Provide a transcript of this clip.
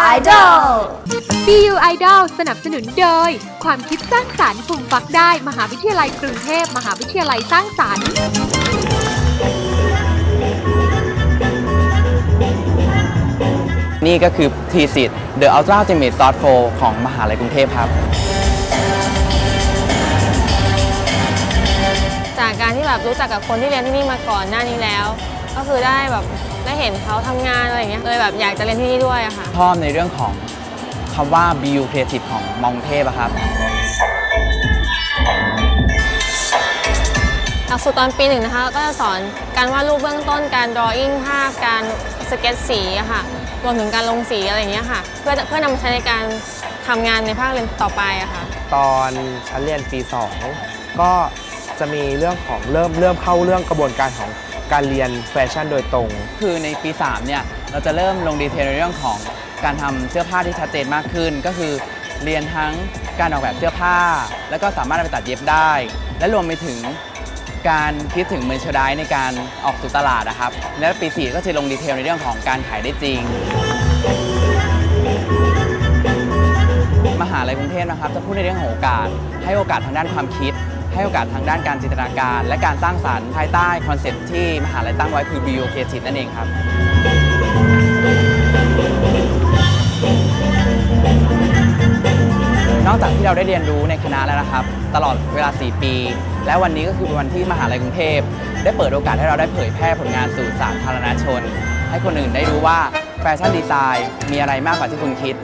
Idol BU Idol สนับสนุนโดย ความคิดสร้างสารรค์ภูมิฟักได้ มหาวิทยาลัยกรุงเทพ มหาวิทยาลัยสร้างสรรค์ นี่ก็คือ t ีสิทธิ์ The Ultra Ultimate Soft f o ของมหาลัยกรุงเทพครับ จากการที่แบบรู้จักกับคนที่เรียนที่นี่มาก่อนหน้านี้แล้ว ก็คือได้แบบได้เห็นเขาทำงานอะไรอย่างเงี้ยเลยแบบอยากจะเรียนที่นี่ด้วยอะค่ะ ชอบในเรื่องของคำว่า BU Creative ของมองเทพอะครับ หลักสูตรตอนปีหนึ่งนะคะก็จะสอนการวาดรูปเบื้องต้นการ drawing ภาพการสเก็ตสีอะค่ะรวมถึงการลงสีอะไรอย่างเงี้ยค่ะ เพื่อเพื่อนำมาใช้ในการทำงานในภาคเรียนต่อไปอะค่ะ ตอนชั้นเรียนปี 2 ก็จะมีเรื่องของเริ่มเริ่มเข้าเรื่องกระบวนการของ การเรียนแฟชั่นโดยตรง คือในปี 3 เนี่ย เราจะเริ่มลงดีเทลในเรื่องของการทำเสื้อผ้าที่ชัดเจนมากขึ้น ก็คือเรียนทั้งการออกแบบเสื้อผ้า แล้วก็สามารถเอาไปตัดเย็บได้ และรวมไปถึงการคิดถึงเมอร์ชดายในการออกสู่ตลาดนะครับ และปี 4 ก็จะลงดีเทลในเรื่องของการขายได้จริง มหาลัยกรุงเทพนะครับ จะพูดในเรื่องของโอกาส ให้โอกาสทางด้านความคิด ให้โอกาสทางด้านการจินตนาการ และการสร้างสรรค์ภายใต้คอนเซ็ปต์ที่มหาลัยตั้งไว้คือ Bio Creative นั่นเองครับนอกจากที่เราได้เรียนรู้ในคณะแล้วนะครับ ตลอดเวลา 4 ปี และวันนี้ก็คือวันที่มหาลัยกรุงเทพ ได้เปิดโอกาสให้เราได้เผยแพร่ผลงานสู่สาธารณชน ให้คนอื่นได้รู้ว่าแฟชั่นดีไซน์มีอะไรมากกว่าที่คุณคิด